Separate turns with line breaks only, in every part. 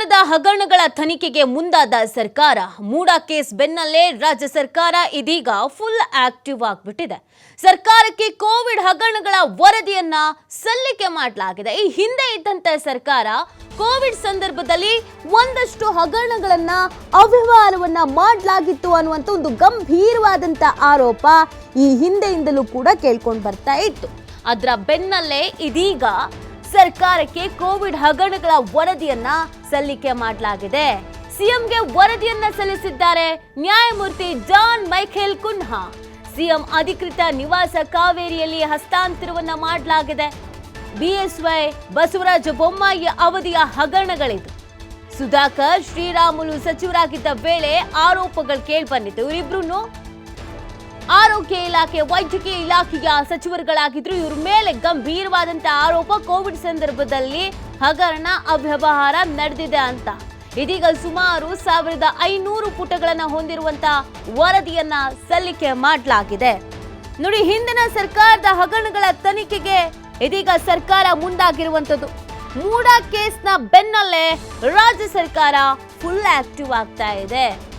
ಸರ್ಕಾರದ ಹಗರಣಗಳ ತನಿಖೆಗೆ ಮುಂದಾದ ಸರ್ಕಾರ, ಮೂಡಾ ಕೇಸ್ ಬೆನ್ನಲ್ಲೇ ರಾಜ್ಯ ಸರ್ಕಾರ ಇದೀಗ ಫುಲ್ ಆಕ್ಟಿವ್ ಆಗ್ಬಿಟ್ಟಿದೆ. ಸರ್ಕಾರಕ್ಕೆ ಕೋವಿಡ್ ಹಗರಣಗಳ ವರದಿಯನ್ನ ಸಲ್ಲಿಕೆ ಮಾಡಲಾಗಿದೆ. ಈ ಹಿಂದೆ ಇದ್ದಂತ ಸರ್ಕಾರ ಕೋವಿಡ್ ಸಂದರ್ಭದಲ್ಲಿ ಒಂದಷ್ಟು ಹಗರಣಗಳನ್ನ, ಅವ್ಯವಹಾರವನ್ನ ಮಾಡಲಾಗಿತ್ತು ಅನ್ನುವಂತ ಒಂದು ಗಂಭೀರವಾದಂತ ಆರೋಪ ಈ ಹಿಂದೆಯಿಂದಲೂ ಕೂಡ ಕೇಳ್ಕೊಂಡು ಬರ್ತಾ ಇತ್ತು. ಅದರ ಬೆನ್ನಲ್ಲೇ ಇದೀಗ ಸರ್ಕಾರಕ್ಕೆ ಕೋವಿಡ್ ಹಗರಣಗಳ ವರದಿಯನ್ನ ಸಲ್ಲಿಕೆ ಮಾಡಲಾಗಿದೆ. ಸಿಎಂಗೆ ವರದಿಯನ್ನ ಸಲ್ಲಿಸಿದ್ದಾರೆ ನ್ಯಾಯಮೂರ್ತಿ ಜಾನ್ ಮೈಖೇಲ್ ಕುನ್ಹಾ. ಸಿಎಂ ಅಧಿಕೃತ ನಿವಾಸ ಕಾವೇರಿಯಲ್ಲಿ ಹಸ್ತಾಂತರವನ್ನ ಮಾಡಲಾಗಿದೆ. ಬಿಎಸ್ವೈ ಬಸವರಾಜ ಬೊಮ್ಮಾಯಿ ಅವಧಿಯ ಹಗರಣಗಳಿದು. ಸುಧಾಕರ್ ಶ್ರೀರಾಮುಲು ಸಚಿವರಾಗಿದ್ದ ವೇಳೆ ಆರೋಪಗಳು ಕೇಳಿಬಂದಿದ್ದು ಇವರಿಬ್ರು ಆರೋಗ್ಯ ಇಲಾಖೆ, ವೈದ್ಯಕೀಯ ಇಲಾಖೆಯ ಸಚಿವರುಗಳಾಗಿದ್ರು. ಇವ್ರ ಮೇಲೆ ಗಂಭೀರವಾದಂತಹ ಆರೋಪ, ಕೋವಿಡ್ ಸಂದರ್ಭದಲ್ಲಿ ಹಗರಣ, ಅವ್ಯವಹಾರ ನಡೆದಿದೆ ಅಂತ. ಇದೀಗ ಸುಮಾರು ಸಾವಿರದ ಐನೂರು ಪುಟಗಳನ್ನ ಹೊಂದಿರುವಂತ ವರದಿಯನ್ನ ಸಲ್ಲಿಕೆ ಮಾಡಲಾಗಿದೆ. ನೋಡಿ, ಹಿಂದಿನ ಸರ್ಕಾರದ ಹಗರಣಗಳ ತನಿಖೆಗೆ ಇದೀಗ ಸರ್ಕಾರ ಮುಂದಾಗಿರುವಂತದ್ದು ಮೂಡಾ ಕೇಸ್ನ ಬೆನ್ನಲ್ಲೇ ರಾಜ್ಯ ಸರ್ಕಾರ ಫುಲ್ ಆಕ್ಟಿವ್ ಆಗ್ತಾ ಇದೆ.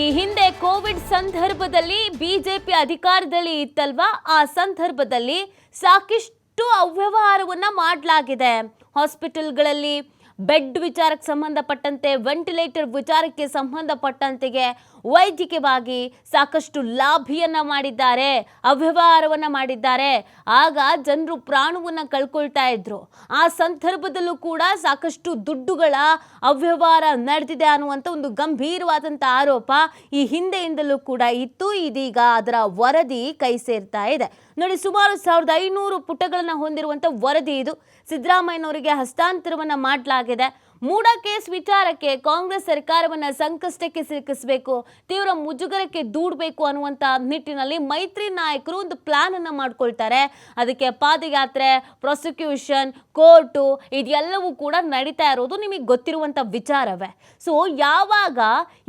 ಈ ಹಿಂದೆ ಕೋವಿಡ್ ಸಂದರ್ಭದಲ್ಲಿ ಬಿಜೆಪಿ ಅಧಿಕಾರದಲ್ಲಿ ಇತ್ತಲ್ವಾ? ಆ ಸಂದರ್ಭದಲ್ಲಿ ಸಾಕಷ್ಟು ಅವ್ಯವಹಾರವನ್ನ ಮಾಡಲಾಗಿದೆ. ಹಾಸ್ಪಿಟಲ್ಗಳಲ್ಲಿ ಬೆಡ್ ವಿಚಾರಕ್ಕೆ ಸಂಬಂಧಪಟ್ಟಂತೆ, ವೆಂಟಿಲೇಟರ್ ವಿಚಾರಕ್ಕೆ ಸಂಬಂಧಪಟ್ಟಂತೆಗೆ ವೈದ್ಯಕೀಯವಾಗಿ ಸಾಕಷ್ಟು ಲಾಭಿಯನ್ನ ಮಾಡಿದ್ದಾರೆ, ಅವ್ಯವಹಾರವನ್ನ ಮಾಡಿದ್ದಾರೆ. ಆಗ ಜನರು ಪ್ರಾಣವನ್ನ ಕಳ್ಕೊಳ್ತಾ ಇದ್ರು. ಆ ಸಂದರ್ಭದಲ್ಲೂ ಕೂಡ ಸಾಕಷ್ಟು ದುಡ್ಡುಗಳ ಅವ್ಯವಹಾರ ನಡೆದಿದೆ ಅನ್ನುವಂಥ ಒಂದು ಗಂಭೀರವಾದಂಥ ಆರೋಪ ಈ ಹಿಂದೆಯಿಂದಲೂ ಕೂಡ ಇತ್ತು. ಇದೀಗ ಅದರ ವರದಿ ಕೈ ಸೇರ್ತಾ ಇದೆ. ನೋಡಿ, ಸುಮಾರು ಸಾವಿರದ ಐನೂರು ಪುಟಗಳನ್ನು ಹೊಂದಿರುವಂಥ ವರದಿ ಇದು. ಸಿದ್ದರಾಮಯ್ಯನವರಿಗೆ ಹಸ್ತಾಂತರವನ್ನ ಮಾಡಲಾಗಿದೆ. ಮೂಡ ಕೇಸ್ ವಿಚಾರಕ್ಕೆ ಕಾಂಗ್ರೆಸ್ ಸರ್ಕಾರವನ್ನ ಸಂಕಷ್ಟಕ್ಕೆ ಸಿಲುಕಿಸಬೇಕು, ತೀವ್ರ ಮುಜುಗರಕ್ಕೆ ದೂಡಬೇಕು ಅನ್ನುವಂಥ ನಿಟ್ಟಿನಲ್ಲಿ ಮೈತ್ರಿ ನಾಯಕರು ಒಂದು ಪ್ಲಾನ್ ಅನ್ನ ಮಾಡ್ಕೊಳ್ತಾರೆ. ಅದಕ್ಕೆ ಪಾದಯಾತ್ರೆ ಪ್ರಾಸಿಕ್ಯೂಷನ್ ಕೋರ್ಟು ಇದೆಲ್ಲವೂ ಕೂಡ ನಡೀತಾ ಇರೋದು ನಿಮಗೆ ಗೊತ್ತಿರುವಂಥ ವಿಚಾರವೇ. ಸೊ ಯಾವಾಗ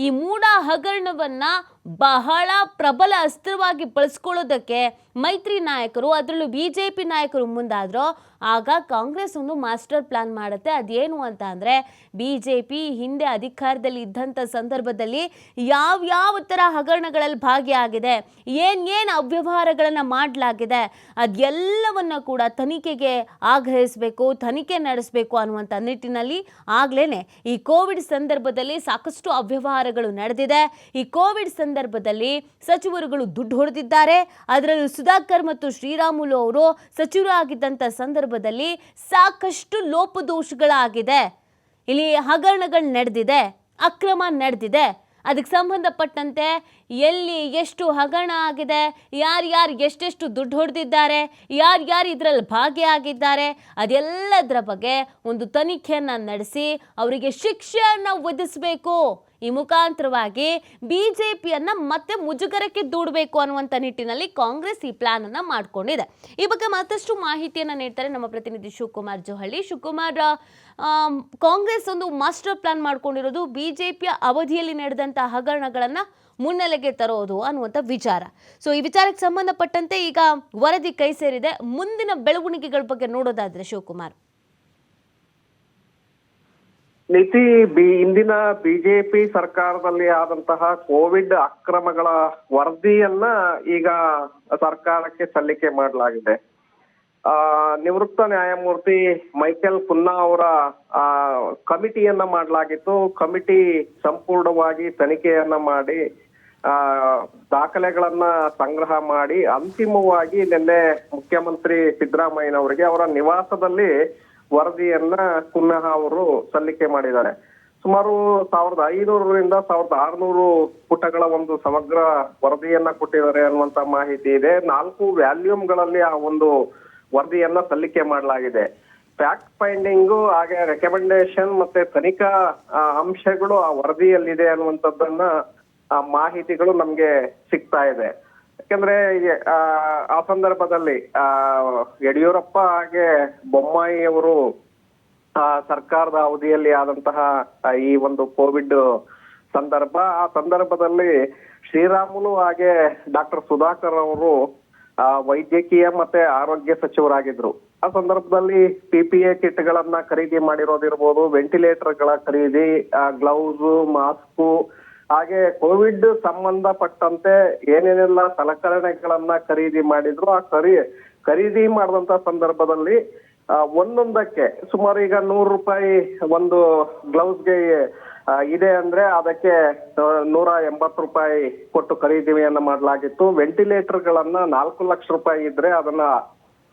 ಈ ಮೂಡ ಹಗರಣವನ್ನ ಬಹಳ ಪ್ರಬಲ ಅಸ್ತ್ರವಾಗಿ ಬಳಸ್ಕೊಳ್ಳೋದಕ್ಕೆ ಮೈತ್ರಿ ನಾಯಕರು, ಅದರಲ್ಲೂ ಬಿ ಜೆ ಪಿ ನಾಯಕರು ಮುಂದಾದರೂ, ಆಗ ಕಾಂಗ್ರೆಸ್ ಒಂದು ಮಾಸ್ಟರ್ ಪ್ಲಾನ್ ಮಾಡುತ್ತೆ. ಅದೇನು ಅಂತ ಅಂದರೆ ಬಿ ಜೆ ಪಿ ಹಿಂದೆ ಅಧಿಕಾರದಲ್ಲಿ ಇದ್ದಂಥ ಸಂದರ್ಭದಲ್ಲಿ ಯಾವ್ಯಾವ ಥರ ಹಗರಣಗಳಲ್ಲಿ ಭಾಗಿಯಾಗಿದೆ ಏನೇನು ಅವ್ಯವಹಾರಗಳನ್ನು ಮಾಡಲಾಗಿದೆ, ಅದೆಲ್ಲವನ್ನು ಕೂಡ ತನಿಖೆಗೆ ಆಗ್ರಹಿಸಬೇಕು, ತನಿಖೆ ನಡೆಸಬೇಕು ಅನ್ನುವಂಥ ನಿಟ್ಟಿನಲ್ಲಿ ಆಗಲೇ ಈ ಕೋವಿಡ್ ಸಂದರ್ಭದಲ್ಲಿ ಸಾಕಷ್ಟು ಅವ್ಯವಹಾರಗಳು ನಡೆದಿದೆ. ಈ ಕೋವಿಡ್ ಸಂದರ್ಭದಲ್ಲಿ ಸಚಿವರುಗಳು ದುಡ್ಡು ಹೊಡೆದಿದ್ದಾರೆ. ಅದರಲ್ಲೂ ಸುಧಾಕರ್ ಮತ್ತು ಶ್ರೀರಾಮುಲು ಅವರು ಸಚಿವರಾಗಿದ್ದಂಥ ಸಂದರ್ಭದಲ್ಲಿ ಸಾಕಷ್ಟು ಲೋಪದೋಷಗಳಾಗಿದೆ. ಇಲ್ಲಿ ಹಗರಣಗಳು ನಡೆದಿದೆ, ಅಕ್ರಮ ನಡೆದಿದೆ. ಅದಕ್ಕೆ ಸಂಬಂಧಪಟ್ಟಂತೆ ಎಲ್ಲಿ ಎಷ್ಟು ಹಗರಣ ಆಗಿದೆ ಯಾರ್ಯಾರು ಎಷ್ಟೆಷ್ಟು ದುಡ್ಡು ಹೊಡೆದಿದ್ದಾರೆ ಯಾರ್ಯಾರು ಇದರಲ್ಲಿ ಭಾಗಿಯಾಗಿದ್ದಾರೆ ಅದೆಲ್ಲದರ ಬಗ್ಗೆ ಒಂದು ತನಿಖೆಯನ್ನು ನಡೆಸಿ ಅವರಿಗೆ ಶಿಕ್ಷೆಯನ್ನು ವಿಧಿಸಬೇಕು. ಈ ಮುಖಾಂತರವಾಗಿ ಬಿ ಜೆ ಪಿಯನ್ನು ಮತ್ತೆ ಮುಜುಗರಕ್ಕೆ ದೂಡಬೇಕು ಅನ್ನುವಂಥ ನಿಟ್ಟಿನಲ್ಲಿ ಕಾಂಗ್ರೆಸ್ ಈ ಪ್ಲಾನನ್ನು ಮಾಡಿಕೊಂಡಿದೆ. ಈ ಬಗ್ಗೆ ಮತ್ತಷ್ಟು ಮಾಹಿತಿಯನ್ನು ನೀಡ್ತಾರೆ ನಮ್ಮ ಪ್ರತಿನಿಧಿ ಶಿವಕುಮಾರ್ ಜೋಹಳ್ಳಿ. ಶಿವಕುಮಾರ್ ಕಾಂಗ್ರೆಸ್ ಒಂದು ಮಾಸ್ಟರ್ ಪ್ಲಾನ್ ಮಾಡ್ಕೊಂಡಿರೋದು ಬಿ ಜೆ ಪಿಯ ಅವಧಿಯಲ್ಲಿ ನಡೆದಂಥ ಹಗರಣಗಳನ್ನು ಮುನ್ನೆಲೆಗೆ ತರೋದು ಅನ್ನುವಂಥ ವಿಚಾರ. ಸೊ ಈ ವಿಚಾರಕ್ಕೆ ಸಂಬಂಧಪಟ್ಟಂತೆ ಈಗ ವರದಿ ಕೈ ಸೇರಿದೆ. ಮುಂದಿನ ಬೆಳವಣಿಗೆಗಳ ಬಗ್ಗೆ ನೋಡೋದಾದ್ರೆ ಶಿವಕುಮಾರ್.
ನೀತಿ, ಬಿ, ಇಂದಿನ ಬಿಜೆಪಿ ಸರ್ಕಾರದಲ್ಲಿ ಆದಂತಹ ಕೋವಿಡ್ ಅಕ್ರಮಗಳ ವರದಿಯನ್ನ ಈಗ ಸರ್ಕಾರಕ್ಕೆ ಸಲ್ಲಿಕೆ ಮಾಡಲಾಗಿದೆ. ಆ, ನಿವೃತ್ತ ನ್ಯಾಯಮೂರ್ತಿ ಮೈಕೆಲ್ ಪುನ್ನಾ ಅವರ, ಆ, ಕಮಿಟಿಯನ್ನ ಮಾಡಲಾಗಿತ್ತು. ಕಮಿಟಿ ಸಂಪೂರ್ಣವಾಗಿ ತನಿಖೆಯನ್ನ ಮಾಡಿ ದಾಖಲೆಗಳನ್ನ ಸಂಗ್ರಹ ಮಾಡಿ ಅಂತಿಮವಾಗಿ ನಿನ್ನೆ ಮುಖ್ಯಮಂತ್ರಿ ಸಿದ್ದರಾಮಯ್ಯನವರಿಗೆ ಅವರ ನಿವಾಸದಲ್ಲಿ ವರದಿಯನ್ನ ಪುನಃ ಅವರು ಸಲ್ಲಿಕೆ ಮಾಡಿದ್ದಾರೆ. ಸುಮಾರು ಸಾವಿರದ ಐನೂರರಿಂದ ಸಾವಿರದ ಆರ್ನೂರು ಪುಟಗಳ ಒಂದು ಸಮಗ್ರ ವರದಿಯನ್ನ ಕೊಟ್ಟಿದ್ದಾರೆ ಅನ್ನುವಂತ ಮಾಹಿತಿ ಇದೆ. ನಾಲ್ಕು ವ್ಯಾಲ್ಯೂಮ್ಗಳಲ್ಲಿ ಆ ಒಂದು ವರದಿಯನ್ನ ಸಲ್ಲಿಕೆ ಮಾಡಲಾಗಿದೆ. ಫ್ಯಾಕ್ಟ್ ಫೈಂಡಿಂಗು, ಹಾಗೆ ರೆಕಮೆಂಡೇಶನ್ ಮತ್ತೆ ತನಿಖಾ ಅಂಶಗಳು ಆ ವರದಿಯಲ್ಲಿದೆ ಅನ್ನುವಂಥದ್ದನ್ನ ಮಾಹಿತಿಗಳು ನಮ್ಗೆ ಸಿಗ್ತಾ ಇದೆ. ಯಾಕಂದ್ರೆ ಆ, ಸಂದರ್ಭದಲ್ಲಿ ಆ ಯಡಿಯೂರಪ್ಪ ಹಾಗೆ ಬೊಮ್ಮಾಯಿ ಅವರು ಆ ಸರ್ಕಾರದ ಅವಧಿಯಲ್ಲಿ ಆದಂತಹ ಈ ಒಂದು ಕೋವಿಡ್ ಸಂದರ್ಭ ಆ ಸಂದರ್ಭದಲ್ಲಿ ಶ್ರೀರಾಮುಲು ಹಾಗೆ ಡಾಕ್ಟರ್ ಸುಧಾಕರ್ ಅವರು ಆ, ವೈದ್ಯಕೀಯ ಮತ್ತೆ ಆರೋಗ್ಯ ಸಚಿವರಾಗಿದ್ರು. ಆ ಸಂದರ್ಭದಲ್ಲಿ ಪಿಪಿಎ ಪಿ ಎ ಕಿಟ್ಗಳನ್ನ ಖರೀದಿ ಮಾಡಿರೋದಿರ್ಬೋದು ವೆಂಟಿಲೇಟರ್ಗಳ ಖರೀದಿ ಗ್ಲೌಸ್ ಮಾಸ್ಕು ಹಾಗೆ ಕೋವಿಡ್ ಸಂಬಂಧಪಟ್ಟಂತೆ ಏನೇನೆಲ್ಲ ಸಲಕರಣೆಗಳನ್ನ ಖರೀದಿ ಮಾಡಿದ್ರು, ಆ ಖರೀ ಖರೀದಿ ಮಾಡಿದಂತ ಸಂದರ್ಭದಲ್ಲಿ ಒಂದೊಂದಕ್ಕೆ ಸುಮಾರು ಈಗ ನೂರು ರೂಪಾಯಿ ಒಂದು ಗ್ಲೌಸ್ಗೆ ಇದೆ ಅಂದ್ರೆ ಅದಕ್ಕೆ ನೂರ ಎಂಬತ್ತು ರೂಪಾಯಿ ಕೊಟ್ಟು ಖರೀದಿಯನ್ನ ಮಾಡಲಾಗಿತ್ತು. ವೆಂಟಿಲೇಟರ್ಗಳನ್ನ ನಾಲ್ಕು ಲಕ್ಷ ರೂಪಾಯಿ ಇದ್ರೆ ಅದನ್ನ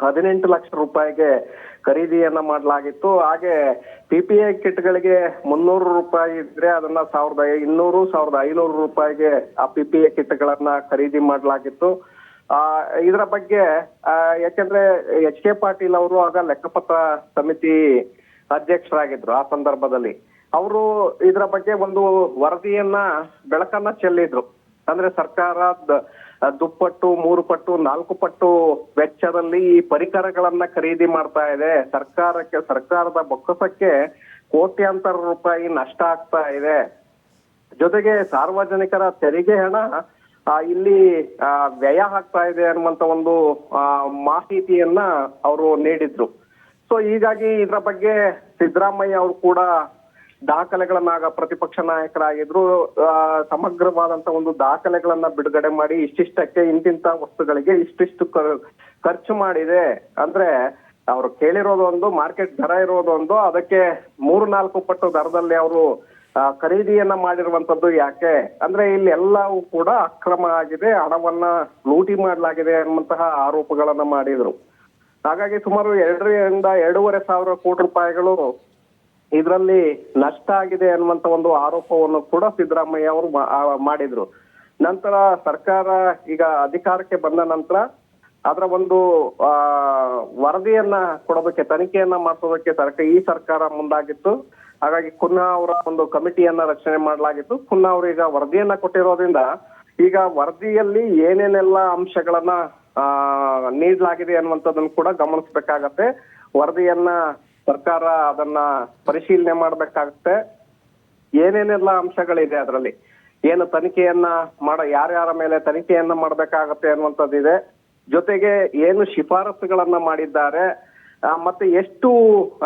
ಹದಿನೆಂಟು ಲಕ್ಷ ರೂಪಾಯಿಗೆ ಖರೀದಿಯನ್ನ ಮಾಡಲಾಗಿತ್ತು. ಹಾಗೆ ಪಿ ಪಿ ಐ ಕಿಟ್ಗಳಿಗೆ ಮುನ್ನೂರು ರೂಪಾಯಿ ಇದ್ರೆ ಅದನ್ನ ಸಾವಿರದ ಇನ್ನೂರು, ಸಾವಿರದ ಐನೂರು ರೂಪಾಯಿಗೆ ಆ ಪಿ ಪಿ ಐ ಕಿಟ್ಗಳನ್ನ ಖರೀದಿ ಮಾಡಲಾಗಿತ್ತು. ಆ, ಇದರ ಬಗ್ಗೆ ಯಾಕೆಂದ್ರೆ ಎಚ್ ಕೆ ಪಾಟೀಲ್ ಅವರು ಆಗ ಲೆಕ್ಕಪತ್ರ ಸಮಿತಿ ಅಧ್ಯಕ್ಷರಾಗಿದ್ರು ಆ ಸಂದರ್ಭದಲ್ಲಿ. ಅವರು ಇದರ ಬಗ್ಗೆ ಒಂದು ವರದಿಯನ್ನ, ಬೆಳಕನ್ನ ಚೆಲ್ಲಿದ್ರು. ಅಂದ್ರೆ ಸರ್ಕಾರ ದ- ದುಪ್ಪಟ್ಟು, ಮೂರು ಪಟ್ಟು, ನಾಲ್ಕು ಪಟ್ಟು ವೆಚ್ಚದಲ್ಲಿ ಈ ಪರಿಕರಗಳನ್ನ ಖರೀದಿ ಮಾಡ್ತಾ ಇದೆ. ಸರ್ಕಾರಕ್ಕೆ, ಸರ್ಕಾರದ ಬೊಕ್ಕಸಕ್ಕೆ ಕೋಟ್ಯಾಂತರ ರೂಪಾಯಿ ನಷ್ಟ ಆಗ್ತಾ ಇದೆ. ಜೊತೆಗೆ ಸಾರ್ವಜನಿಕರ ತೆರಿಗೆ ಹಣ ಇಲ್ಲಿ ವ್ಯಯ ಆಗ್ತಾ ಇದೆ ಅನ್ನುವಂತ ಒಂದು ಮಾಹಿತಿಯನ್ನ ಅವರು ನೀಡಿದ್ರು. ಸೊ ಹೀಗಾಗಿ ಇದರ ಬಗ್ಗೆ ಸಿದ್ದರಾಮಯ್ಯ ಅವರು ಕೂಡ ದಾಖಲೆಗಳನ್ನಾಗ ಪ್ರತಿಪಕ್ಷ ನಾಯಕರಾಗಿದ್ರು ಸಮಗ್ರವಾದಂತ ಒಂದು ದಾಖಲೆಗಳನ್ನ ಬಿಡುಗಡೆ ಮಾಡಿ ಇಷ್ಟಿಷ್ಟಕ್ಕೆ ಇಂತಿಂತ ವಸ್ತುಗಳಿಗೆ ಇಷ್ಟಿಷ್ಟು ಖರ್ಚು ಮಾಡಿದೆ. ಅಂದ್ರೆ ಅವ್ರು ಕೇಳಿರೋದೊಂದು ಮಾರ್ಕೆಟ್ ದರ ಇರೋದೊಂದು ಅದಕ್ಕೆ ಮೂರು ನಾಲ್ಕು ಪಟ್ಟು ದರದಲ್ಲಿ ಅವರು ಖರೀದಿಯನ್ನ ಮಾಡಿರುವಂತದ್ದು ಯಾಕೆ? ಅಂದ್ರೆ ಇಲ್ಲಿ ಎಲ್ಲವೂ ಕೂಡ ಅಕ್ರಮ ಆಗಿದೆ, ಹಣವನ್ನ ಲೂಟಿ ಮಾಡಲಾಗಿದೆ ಅನ್ನುವಂತಹ ಆರೋಪಗಳನ್ನ ಮಾಡಿದ್ರು. ಹಾಗಾಗಿ ಸುಮಾರು ಎರಡರಿಂದ ಎರಡೂವರೆ ಸಾವಿರ ಕೋಟಿ ರೂಪಾಯಿಗಳು ಇದರಲ್ಲಿ ನಷ್ಟ ಆಗಿದೆ ಅನ್ನುವಂತ ಒಂದು ಆರೋಪವನ್ನು ಕೂಡ ಸಿದ್ದರಾಮಯ್ಯ ಅವರು ಮಾಡಿದ್ರು. ನಂತರ ಸರ್ಕಾರ ಈಗ ಅಧಿಕಾರಕ್ಕೆ ಬಂದ ನಂತರ ಅದರ ಒಂದು, ಆ, ವರದಿಯನ್ನ ಕೊಡೋದಕ್ಕೆ, ತನಿಖೆಯನ್ನ ಮಾಡಿಸೋದಕ್ಕೆ ಸರ್ಕಾರ ಈ ಸರ್ಕಾರ ಮುಂದಾಗಿತ್ತು. ಹಾಗಾಗಿ ಖುನ್ನಾ ಅವರ ಒಂದು ಕಮಿಟಿಯನ್ನ ರಚನೆ ಮಾಡಲಾಗಿತ್ತು. ಖುನ್ನಾ ಅವರು ಈಗ ವರದಿಯನ್ನ ಕೊಟ್ಟಿರೋದ್ರಿಂದ ಈಗ ವರದಿಯಲ್ಲಿ ಏನೇನೆಲ್ಲ ಅಂಶಗಳನ್ನ, ಆ, ನೀಡಲಾಗಿದೆ ಅನ್ನುವಂಥದ್ದನ್ನು ಕೂಡ ಗಮನಿಸಬೇಕಾಗತ್ತೆ. ವರದಿಯನ್ನ ಸರ್ಕಾರ ಅದನ್ನ ಪರಿಶೀಲನೆ ಮಾಡ್ಬೇಕಾಗತ್ತೆ. ಏನೇನೆಲ್ಲ ಅಂಶಗಳಿದೆ ಅದರಲ್ಲಿ? ಏನು ತನಿಖೆಯನ್ನ ಮಾಡ, ಯಾರ್ಯಾರ ಮೇಲೆ ತನಿಖೆಯನ್ನ ಮಾಡ್ಬೇಕಾಗತ್ತೆ ಅನ್ನುವಂಥದ್ದಿದೆ ಜೊತೆಗೆ ಏನು ಶಿಫಾರಸುಗಳನ್ನ ಮಾಡಿದ್ದಾರೆ. ಮತ್ತೆ ಎಷ್ಟು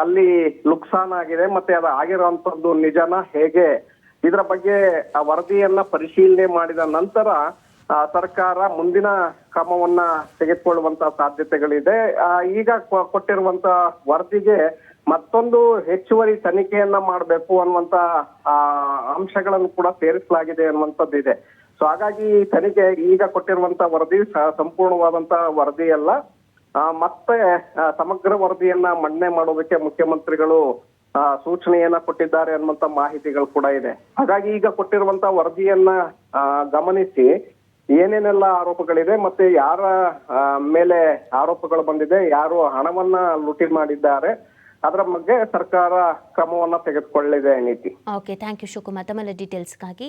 ಅಲ್ಲಿ ನುಕ್ಸಾನ್ ಆಗಿದೆ, ಮತ್ತೆ ಅದು ಆಗಿರುವಂತದ್ದು ನಿಜನ ಹೇಗೆ? ಇದರ ಬಗ್ಗೆ ಆ ವರದಿಯನ್ನ ಪರಿಶೀಲನೆ ಮಾಡಿದ ನಂತರ ಸರ್ಕಾರ ಮುಂದಿನ ಕ್ರಮವನ್ನ ತೆಗೆದುಕೊಳ್ಳುವಂತ ಸಾಧ್ಯತೆಗಳಿದೆ. ಈಗ ಕೊಟ್ಟಿರುವಂತ ವರದಿಗೆ ಮತ್ತೊಂದು ಹೆಚ್ಚುವರಿ ತನಿಖೆಯನ್ನ ಮಾಡಬೇಕು ಅನ್ನುವಂತ ಅಂಶಗಳನ್ನು ಕೂಡ ಸೇರಿಸಲಾಗಿದೆ ಅನ್ನುವಂಥದ್ದಿದೆ ಸೊ ಹಾಗಾಗಿ ಈ ತನಿಖೆ ಈಗ ಕೊಟ್ಟಿರುವಂತ ವರದಿ ಸಂಪೂರ್ಣವಾದಂತ ವರದಿ ಅಲ್ಲ. ಮತ್ತೆ ಸಮಗ್ರ ವರದಿಯನ್ನ ಮಂಡನೆ ಮಾಡೋದಕ್ಕೆ ಮುಖ್ಯಮಂತ್ರಿಗಳು ಸೂಚನೆಯನ್ನ ಕೊಟ್ಟಿದ್ದಾರೆ ಅನ್ನುವಂತ ಮಾಹಿತಿಗಳು ಕೂಡ ಇದೆ. ಹಾಗಾಗಿ ಈಗ ಕೊಟ್ಟಿರುವಂತ ವರದಿಯನ್ನ ಗಮನಿಸಿ ಏನೇನೆಲ್ಲ ಆರೋಪಗಳಿದೆ ಮತ್ತೆ ಯಾರ ಮೇಲೆ ಆರೋಪಗಳು ಬಂದಿದೆ, ಯಾರು ಹಣವನ್ನ ಲೂಟಿ ಮಾಡಿದ್ದಾರೆ, ಅದರ ಬಗ್ಗೆ ಸರ್ಕಾರ ಕ್ರಮವನ್ನ ತೆಗೆದುಕೊಳ್ಳಿದೆ ನೀತಿ
ಓಕೆ ಥ್ಯಾಂಕ್ ಯು ಶಿವಕುಮಾರ್ ತಮ್ಮೆಲ್ಲ ಡೀಟೇಲ್ಸ್ಗಾಗಿ